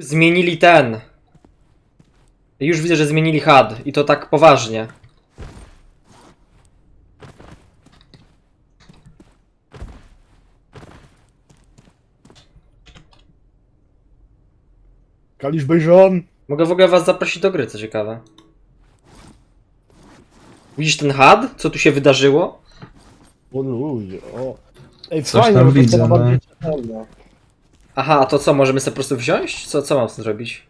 Zmienili ten. Już widzę, że zmienili HUD i to tak poważnie. Kalisz Bejżon! Mogę w ogóle was zaprosić do gry, co ciekawe. Widzisz ten HUD? Co tu się wydarzyło? O ludzie, o. Ej, Coś fajnie, tam bo to widzę, no. bardziej. Aha, a to co, możemy sobie po prostu wziąć? Co, co mam z tym zrobić?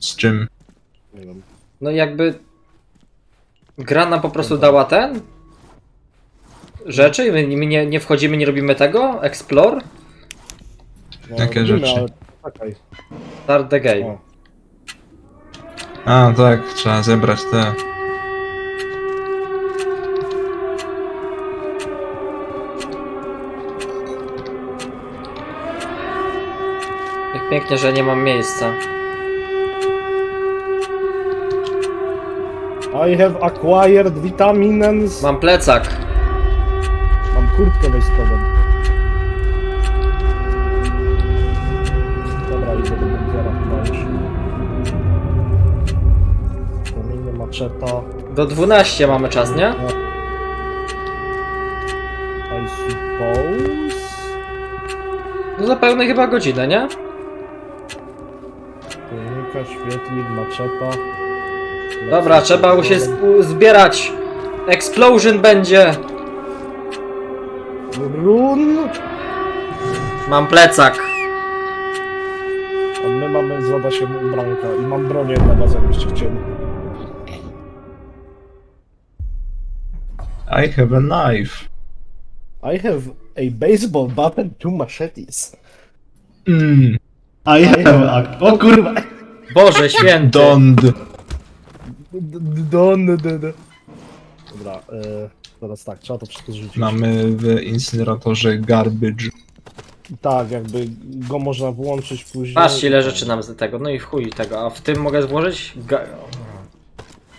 Z czym? Nie wiem. No jakby... Gra nam po prostu dała ten? Rzeczy? I My, my nie, nie wchodzimy, nie robimy tego? Explore? No, Jakie robimy, rzeczy? ale Czekaj. Start the game. O. A, tak, trzeba zebrać te. Pięknie, że nie mam miejsca. I have acquired vitamins. Mam plecak. Mam kurtkę wojskową. Dobra, idę do bunkera chyba już. Maczeta. Do 12 mamy czas, nie? I suppose. No za pełne chyba godzinę, nie? Pojemnika, świetlik, maczeta. Dobra, trzeba mu się sp- zbierać. Explosion będzie. Run! Mam plecak. A my mamy zada się ubranka i mam bronię dla was, jakbyście chcieli. I have a knife. I have a baseball bat and two machetes. Mm, I have a... O kurwa! Boże święty. don't. D- d- Don, d- d- d- Dobra, e, teraz tak, trzeba to wszystko zrzucić. Mamy w incineratorze garbage. Tak, jakby go można włączyć później. Patrzcie ile rzeczy nam z tego. No i w chuj tego. A w tym mogę włożyć? Ga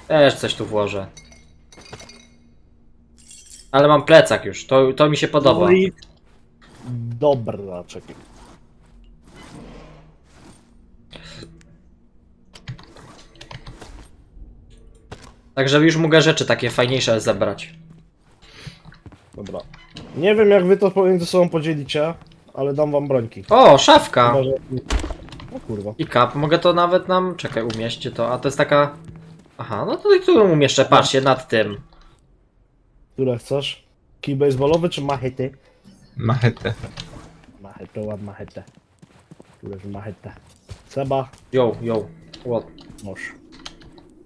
Też coś tu włożę. Ale mam plecak już. To, to mi się podoba. No i... Dobra, czekaj. Tak, żeby już mogę rzeczy takie fajniejsze zebrać. Dobra. Nie wiem jak wy to pomiędzy sobą podzielicie, ale dam wam brońki. O, szafka! Chyba, że... O kurwa. I kap. Mogę to nawet nam... Czekaj, umieścić to. A to jest taka... Aha, no to i tu umieszczę. Patrzcie, nad tym. Które chcesz? Kij baseballowy czy machety? Machetę. Machetę, ład machetę. Tu jest machetę. Seba, Yo, yo. What? noż.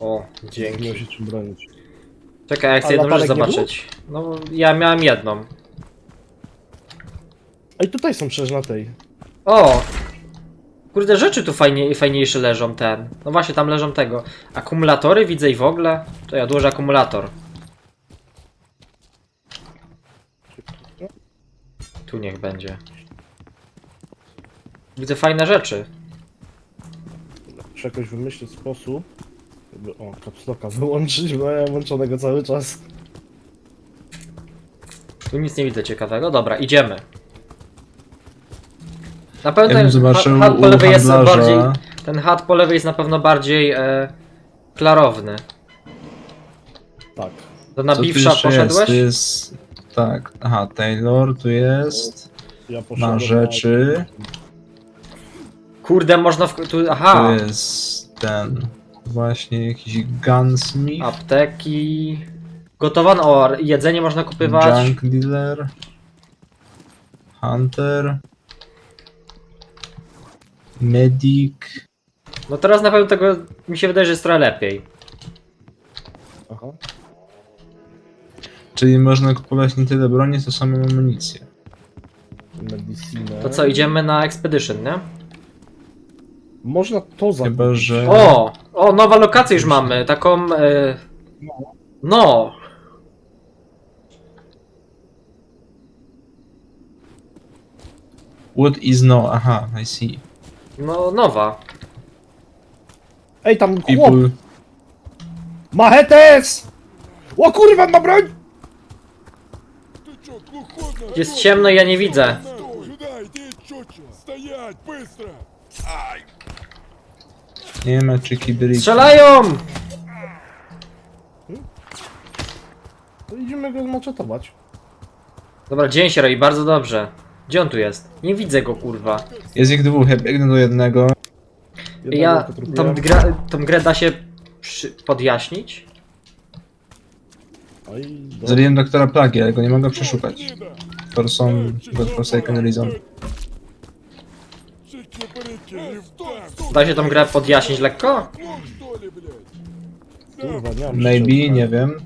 O, Nie dzięki. się czym bronić. Czekaj, ja chcę A jedną rzecz latarek nie zobaczyć. No, ja miałem jedną. Ej, tutaj są przecież na tej. O! Kurde, rzeczy tu fajnie, fajniejsze leżą, ten. No właśnie, tam leżą tego. Akumulatory widzę i w ogóle. To ja odłożę akumulator. Tu niech będzie. Widzę fajne rzeczy. Muszę jakoś wymyślić sposób, o, kapsloka wyłączyć, bo ja mam włączonego cały czas. Tu nic nie widzę ciekawego. Dobra, idziemy. Na pewno Ja bym ten zobaczył hat po u lewej jest handlarza. bardziej. Ten hat po lewej jest na pewno bardziej e, klarowny. Tak. Do Co tu nabiwsza jeszcze poszedłeś? Jest? Tu jest... Tak, aha, Taylor tu jest. Ja poszedłem Ma rzeczy. Kurde, można w... Tu, Tu aha! jest ten... Właśnie jakiś gunsmith. Apteki. Gotowane. O, jedzenie można kupywać. Junk dealer. Hunter. Medic. No teraz na pewno tego mi się wydaje, że jest trochę lepiej. Aha. Czyli można kupować nie tyle broni, co samą amunicję. Medicinę. To co, idziemy na Expedition, nie? Można to zakupić. Chyba, że... O! O, nowa lokację już mamy. Taką. E... No! What is no? Aha, I see. No, nowa. Ej, tam chłop! People... Machetes! O kurwa, ma broń! Jest ciemno i ja nie widzę. Сюда, иди, чучело! Стоять! Стрелять, быстро! Nie ma czyki bryki. Strzelają! To idziemy go zmaczetować. Dobra, dzień się robi, bardzo dobrze. Gdzie on tu jest? Nie widzę go, kurwa. Jest ich dwóch, ja biegnę do jednego. Jednego Ja... potrupiłem. Tą, gra, tą grę da się przy, podjaśnić? Oj, do... Zabiłem doktora Plagi, ale go nie mogę przeszukać. Person Godforsaken Reason. Da się tą grę podjaśnić lekko? Nie Maybe, nie wiem.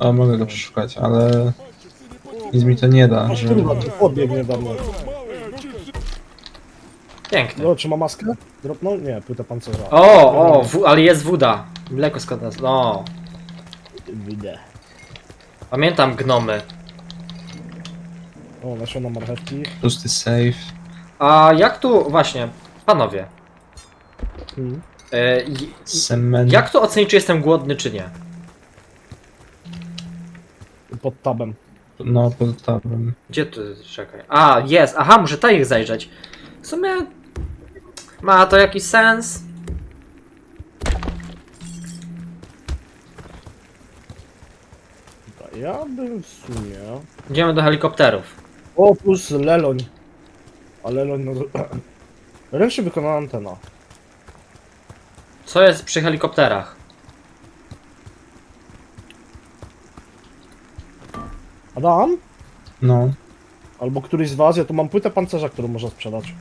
A mogę go przeszukać, ale nic mi to nie da. Że... Kurwa, podbiegnie do mnie. No, czy ma maskę? Dropnął? Nie, płyta pancera. O, o, w, ale jest woda. Mleko składa. No. Widzę. Pamiętam gnomy. O, nasiona marchewki. Pusty safe. A jak tu, właśnie, panowie. Hmm. E, j- jak tu ocenić, czy jestem głodny, czy nie? Pod tabem. No, pod tabem. Gdzie tu, czekaj. A, jest, aha, muszę ta ich zajrzeć. W sumie ma to jakiś sens. Dobra, Ja bym w sumie... Idziemy do helikopterów. O, plus leloń. A leloń no... Ręcznie wykonana antena. Co jest przy helikopterach? Adam? No. Albo któryś z was, ja tu mam płytę pancerza, którą można sprzedać.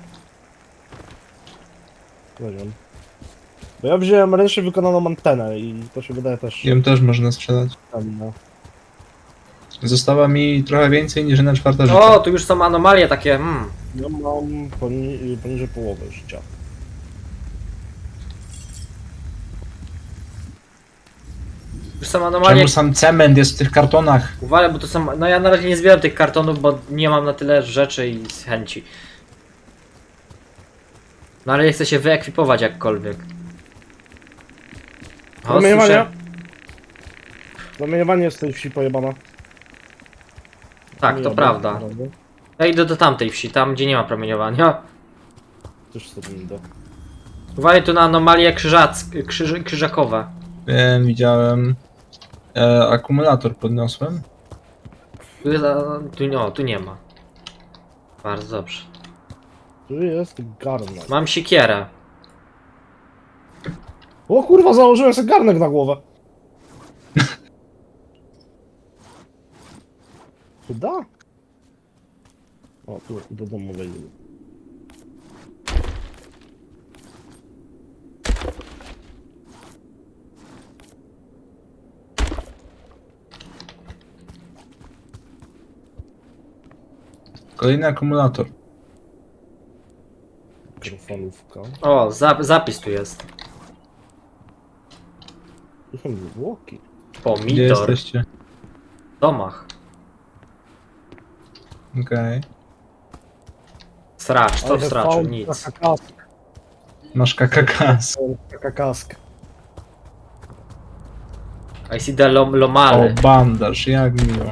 Nie wiem. Bo ja wziąłem ręcznie wykonaną antenę i to się wydaje też Ją też można sprzedać. cenne. Została mi trochę więcej niż jedna czwarta O, życia. tu już są anomalie takie, hmm. Ja mam poni poniżej połowy życia. Już są anomalie. Czemu sam cement jest w tych kartonach? Uważaj, bo to są. No ja na razie nie zbieram tych kartonów, bo nie mam na tyle rzeczy i z chęci. No ale chcę się wyekwipować jakkolwiek. O, Zamieniowanie! słyszę- Zamieniowanie jest tej wsi pojebana. Tak, to prawda. naprawdę. Ja idę do tamtej wsi, tam gdzie nie ma promieniowania. Też sobie idę. Uważaj tu na anomalie krzyżac, krzyż, krzyżakowe. Wiem, widziałem. E, akumulator podniosłem. Tu, jest, a, tu, no, tu nie ma. Bardzo dobrze. Tu jest garnek. Mam siekierę. O kurwa, założyłem sobie garnek na głowę. Chyba? O, tu do domu wejdę. Kolejny akumulator. Mikrofalówka. O, zap, zapis tu jest. Tu są zwłoki. Gdzie Pomidor. jesteście? W domach. Okej. Sracz, co Ale Nic. taka kask. Masz kakakas. Taka kask. I see the lom, O, lomale. bandaż, jak miło.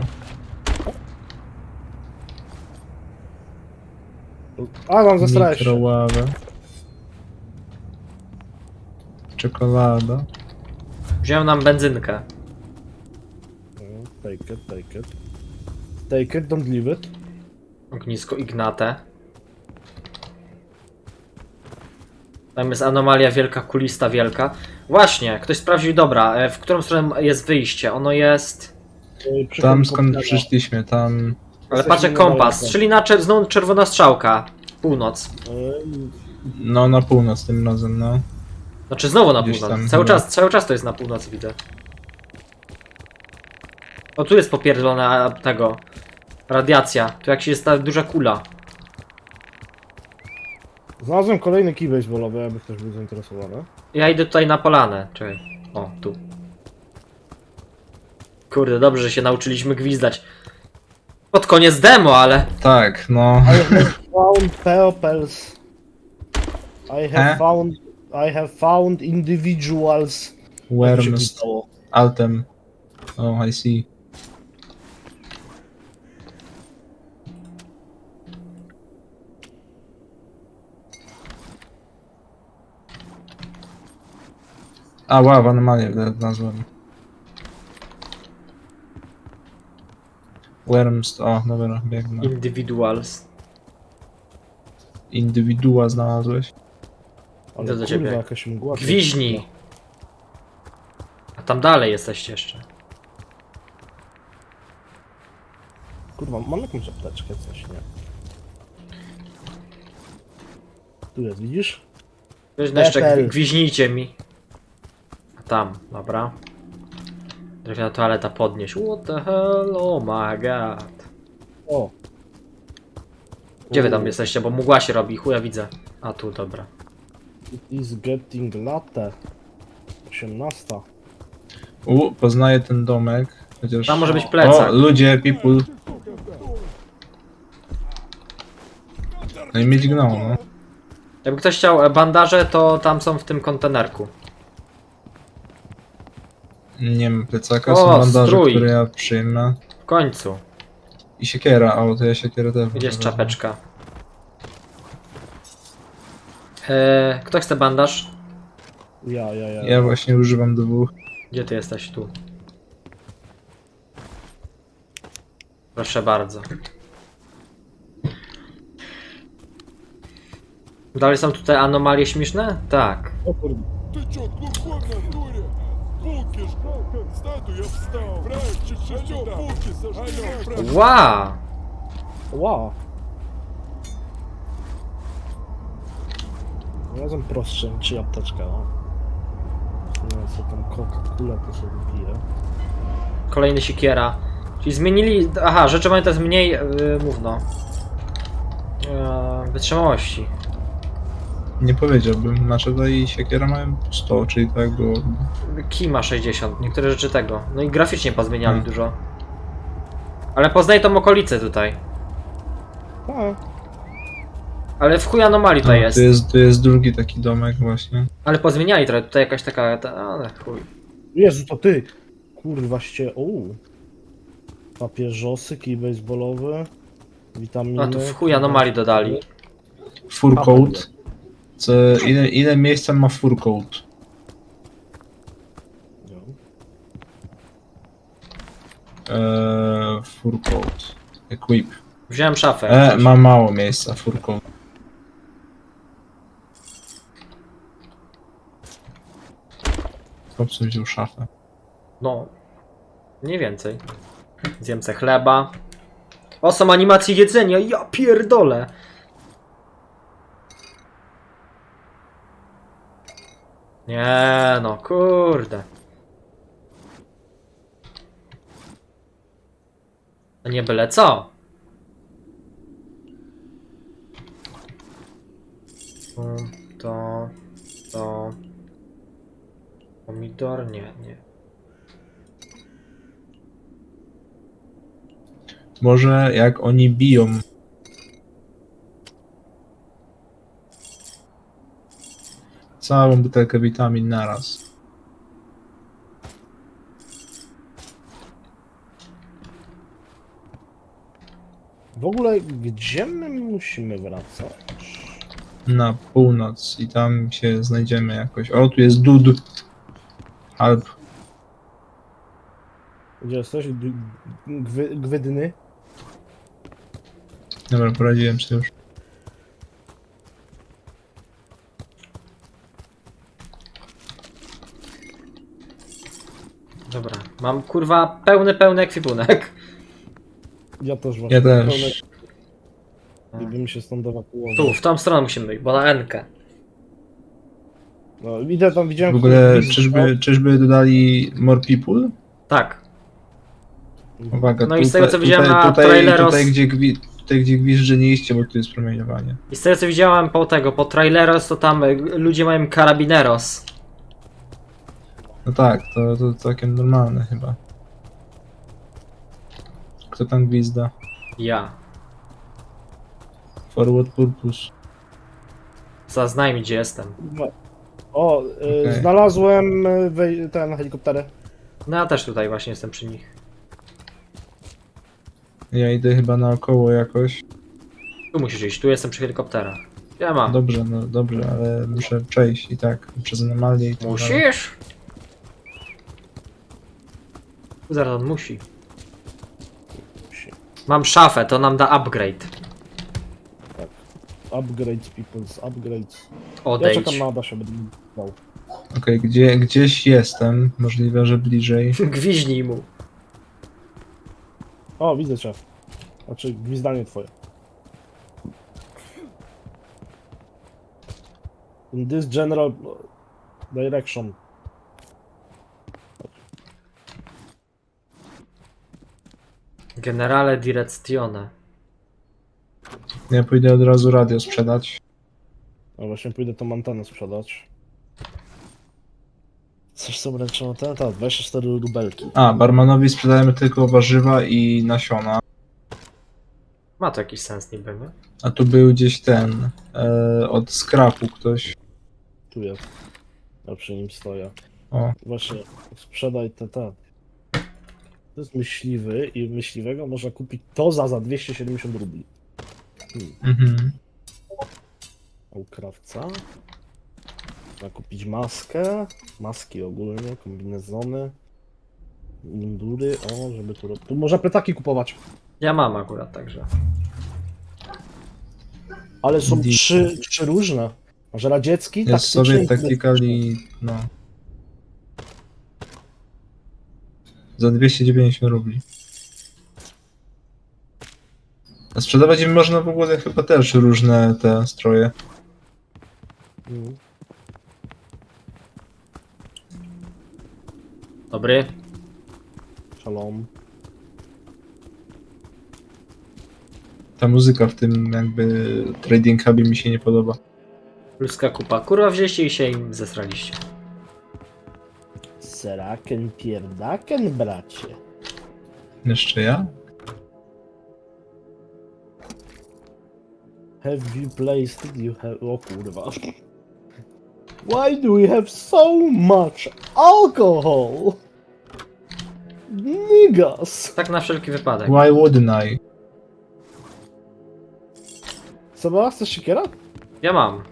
A, tam zestrałeś się. Mikroławę. Czekolada. Wziąłem nam benzynkę. No, Take it, take it. Take it, don't leave it. Ognisko Ignate. Tam jest anomalia wielka, kulista wielka. Właśnie, ktoś sprawdził, dobra, e, w którą stronę jest wyjście? Ono jest... Przy Tam skąd przyszliśmy, tam... Ale patrzę kompas, czyli na czer znowu czerwona strzałka. Północ. Ej, No, na północ tym razem, no. Znaczy znowu na Gdzieś północ. tam Cały chyba. czas, cały czas to jest na północ, widzę. O, tu jest popierdolona tego... Radiacja. Tu jak się jest ta duża kula. Znalazłem kolejny key baseballowy, jakby ktoś był zainteresowany. Ja idę tutaj na polanę. Czekaj. O, tu. Kurde, dobrze, że się nauczyliśmy gwizdać. Pod koniec demo, ale... Tak, no. I have found purples. I have E? found... I have found individuals. Worms? Altem. Oh, I see. A, wow, anomalię nazwałem. Worms, o, dobra, biegnę. Individuals. Indywidua znalazłeś? Ale do kurwa, ciebie. jakaś mgła. Gwiźni. A tam dalej jesteście jeszcze. Kurwa, mam jakąś apteczkę, coś, nie? Tu jest, widzisz? Weź no jeszcze gwiźnijcie mi. Tam, dobra. Drewniana toaleta podnieść. What the hell? Oh my god. O! Gdzie wy tam jesteście? Bo mgła się robi, chuja widzę. A tu, dobra. It is getting latte. 18. U, poznaję ten domek. Chociaż... Tam może być plecak. O, ludzie, people. No i mnie dźgnęło, no. Jakby ktoś chciał e, bandaże, to tam są w tym kontenerku Nie mam plecaka, O, są bandaże, strój. które ja przyjmę. W końcu. I siekiera, o, to ja siekierę też Gdzie jest wezmę. czapeczka? Eee, kto chce bandaż? Ja, ja, ja. Ja właśnie używam dwóch. Gdzie ty jesteś? Tu. Proszę bardzo. Dalej są tutaj anomalie śmieszne? Tak. O kurde. Ты чё, глухой в натуре? Już wstadu, trzecią. Wow! Wow. Razem prostsze niż apteczka, no. no Nie wiem, co tam Coca-Cola to sobie pije. Kolejny siekiera. Czyli zmienili... Aha, rzeczy mają teraz mniej... Yy, mówno. Yy, wytrzymałości. Nie powiedziałbym, znaczy tutaj siekiera mają 100, czyli tak było. Key ma 60, niektóre rzeczy tego. No i graficznie pozmieniali Hmm. dużo. Ale poznaję tą okolicę tutaj. A, Ale w chuj anomalii to jest. Tu jest, tu jest drugi taki domek właśnie. Ale pozmieniali trochę, tutaj jakaś taka. Ta, ale chuj. Jezu, to ty! Kurwa ście... Uuu. Papieżosy, kij baseballowy, witaminy... A tu w chuj anomalii dodali. Fur A, coat. Co, ile, ile miejsca ma fur coat? No. Eee. Equip. Wziąłem szafę. E, ma mało miejsca, fur coat. Chłopcy wziął szafę. No. Mniej więcej. Zjem se chleba. O, są animacje jedzenia, ja pierdolę. Nie no, kurde. To nie byle co. To, to, to. Pomidor? Nie, nie. Może jak oni biją. Całą butelkę witamin naraz. W ogóle, gdzie my musimy wracać? Na północ i tam się znajdziemy jakoś. O, tu jest dud. Alp. Gdzie jesteś? D- Gwy, gwydyny? Dobra, poradziłem sobie już. Dobra, mam kurwa pełny, pełny ekwipunek. Ja też właśnie. Ja też. Gdybym się stąd ewakuował. Tu, w tą stronę musimy iść, bo na N-kę. No, idę tam, widziałem... W ogóle, czyżby, czyżby dodali more people? Tak. Uwaga, No i z tego, co widziałem na tutaj, traileros- tutaj, gdzie gwi, tutaj gdzie gwizdże nie iście, bo tu jest promieniowanie. I z tego co widziałem po tego, po traileros, to tam y, ludzie mają karabineros. No tak, to, to całkiem normalne chyba. Kto tam gwizda? Ja. For what purpose? Zaznaj mi, gdzie jestem. O, y, Okej. znalazłem y, wej- ten helikopterę. No ja też tutaj właśnie jestem przy nich. Ja idę chyba naokoło jakoś. Tu musisz iść, tu jestem przy helikopterach. Ja mam. Dobrze, no dobrze, ale muszę przejść i tak przez anomalię i tak dalej. Musisz? Zaraz on musi. Musi. Mam szafę, to nam da upgrade. Upgrades, peoples, upgrades. Ja Odejdź. czekam na Adasia, będę dał. Okej, gdzie, gdzieś jestem. Możliwe, że bliżej. Gwiźnij mu. O, widzę cię. Znaczy, gwizdanie twoje. In this general direction. Generale direzione. Ja pójdę od razu radio sprzedać. No właśnie pójdę tą antenę sprzedać. Coś co wręcz ten, tak, 24 rubelki. A, barmanowi sprzedajemy tylko warzywa i nasiona. Ma to jakiś sens niby, nie? A tu był gdzieś ten. E, od skrapu ktoś. Tu jest. Ja przy nim stoję. O, Właśnie, sprzedaj te, te. To jest myśliwy i myśliwego można kupić to za, za 270 rubli. Hmm. mhm. A u krawca? Można kupić maskę, maski ogólnie, kombinezony, mundury, o, żeby tu... Tu można plecaki kupować, Ja mam akurat także. ale są trzy, trzy różne. Masz radziecki, Jest taktyczny sobie i tacticali. No. Za 290 rubli. A sprzedawać im można w ogóle chyba też różne te stroje. Dobry. Shalom. Ta muzyka w tym jakby trading hubie mi się nie podoba. Ludzka kupa. Kurwa, wzięliście i się im zesraliście. Seraken pierdaken, bracie. Jeszcze ja? Have you placed you have... O kurwa. Why do we have so much alcohol? Niggas. Tak na wszelki wypadek. Why wouldn't I? Seba, chcesz siekiera? Ja mam.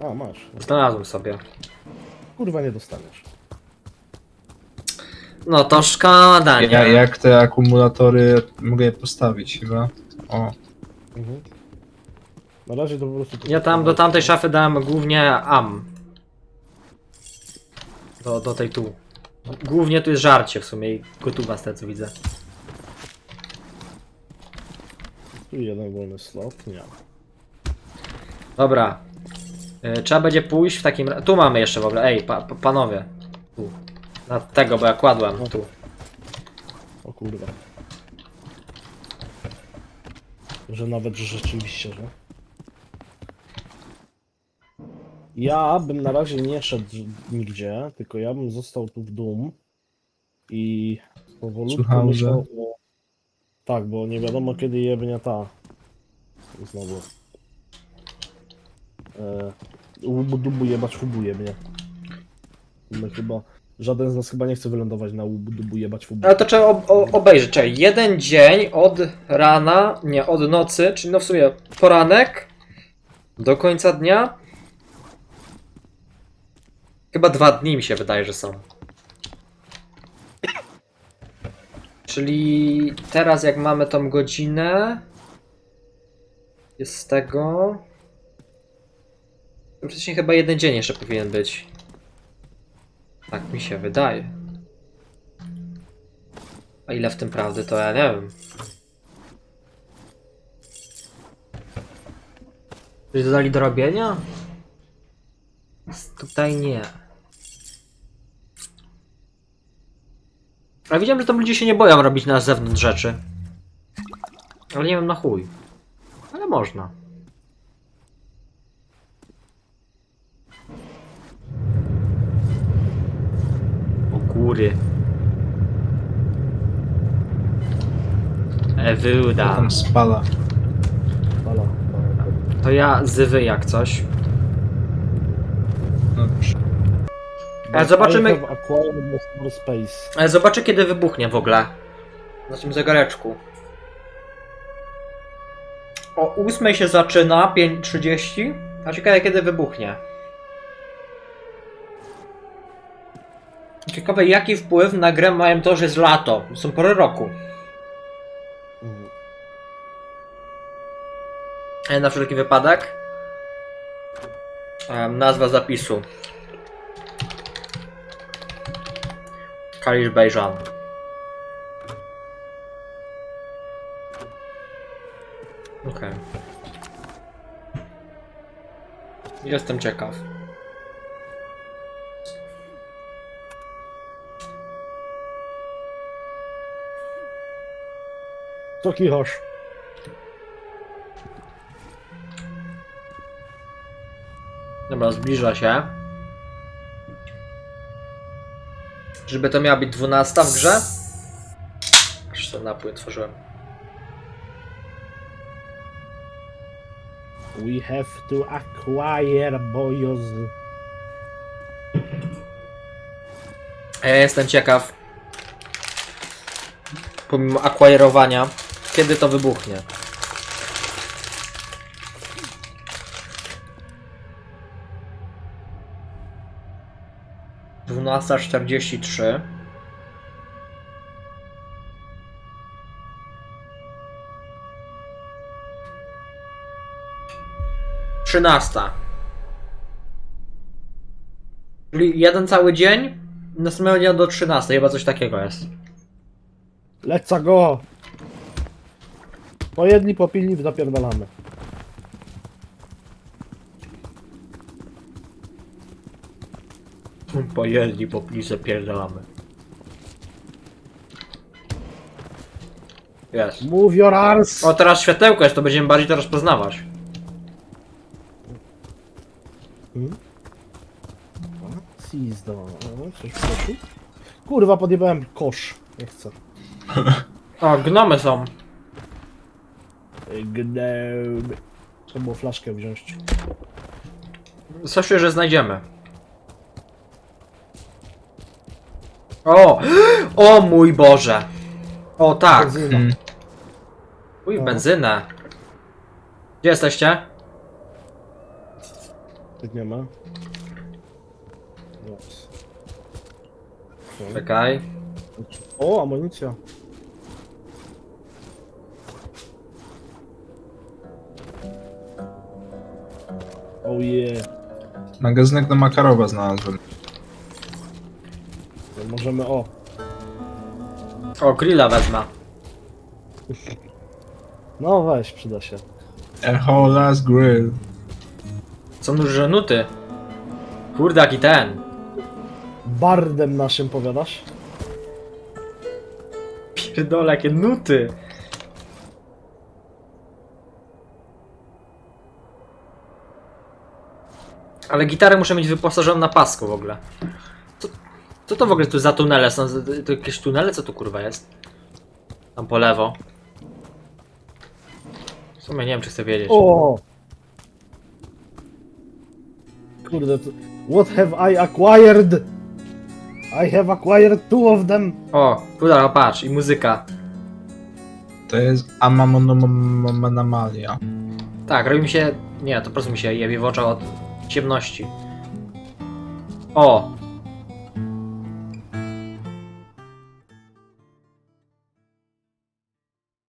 A, masz. Znalazłem sobie. Kurwa, nie dostaniesz. No to szkoda, nie? Ja, jak te akumulatory mogę je postawić chyba? O, Mhm. Na razie to po prostu... Ja tam do tamtej szafy dałem głównie am. Do, do tej tu. Głównie tu jest żarcie w sumie i gotowa z tego co widzę. Tu jeden wolny slot, nie. Dobra. Y, trzeba będzie pójść w takim... ra- Tu mamy jeszcze w ogóle, ej, pa, pa, panowie. Tu. Tego, bo ja kładłem, tu. O kurwa. Że nawet że rzeczywiście, że. Ja bym na razie nie szedł nigdzie, tylko ja bym został tu w dum i powolutku Słucham, myślał o... Tak, bo nie wiadomo kiedy jebnie ta. Znowu. E, łubu dubu jebać fubu jebnie. My chyba... Żaden z nas chyba nie chce wylądować na łubu jebać fubu. Ale to trzeba ob obejrzeć, czekaj, jeden dzień od rana, nie, od nocy, czyli no w sumie poranek do końca dnia. Chyba dwa dni mi się wydaje, że są. Czyli teraz jak mamy tą godzinę, jest z tego... Praktycznie chyba jeden dzień jeszcze powinien być. Tak mi się wydaje. A ile w tym prawdy, to ja nie wiem. Coś dodali do robienia? Tutaj nie. Ale widziałem, że tam ludzie się nie boją robić na zewnątrz rzeczy. Ale nie wiem na chuj. Ale można. Góry. Ewuda. tam spala. Ala, To ja zywy jak coś. No dobrze. Ale zobaczymy- more space. Ale zobaczę kiedy wybuchnie w ogóle. Na tym zegareczku. O 8 się zaczyna, 5.30. A ciekawe kiedy wybuchnie. Ciekawe, jaki wpływ na grę mają to, że jest lato. Są pory roku. E, Na wszelki wypadek. Em, nazwa zapisu. Kalisz. Okej. Jestem ciekaw. Co kichasz? Dobra, zbliża się. Żeby to miała być 12 w grze? Aż ten napój otworzyłem. We have to acquire boys. A ja jestem ciekaw. Pomimo akwajerowania, kiedy to wybuchnie. Dwunasta czterdzieści trzy. Trzynasta. Czyli jeden cały dzień, następnego dnia do 13, chyba coś takiego jest. Leca go! Po jedni, po pilni zapierdalamy. Pojedli, po plisę pierdolamy. Jest. Move your arse! O, teraz światełko jest, to będziemy bardziej to rozpoznawać. Pizdo. O, Coś wskoczył? Kurwa, podjebałem kosz. Nie chcę. O, gnomy są. Gnome. Trzeba było flaszkę wziąć. Coś że znajdziemy. O! O mój Boże! O tak! Benzyna. Hmm. Uj, benzynę. Gdzie jesteście? Tak nie ma. Okej. Czekaj. O, amunicja. Oh yeah. Magazynek na Makarowa znalazłem. To możemy, o. O, grilla wezmę. No weź, przyda się. A whole last grill. Są duże nuty. Kurde, jaki ten. Bardem naszym powiadasz? Pierdolę, jakie nuty. Ale gitarę muszę mieć wyposażoną na pasku w ogóle. Co, co to w ogóle tu za tunele są? To jakieś tunele? Co tu kurwa jest? Tam po lewo. W sumie nie wiem, czy chcę wiedzieć. O! Kurde, to... What have I acquired? I have acquired two of them. O, kurde, patrz, i muzyka. To jest Amamonomalia. Tak, robi mi się... Nie, to po prostu mi się jebie w oczach od ciemności. O,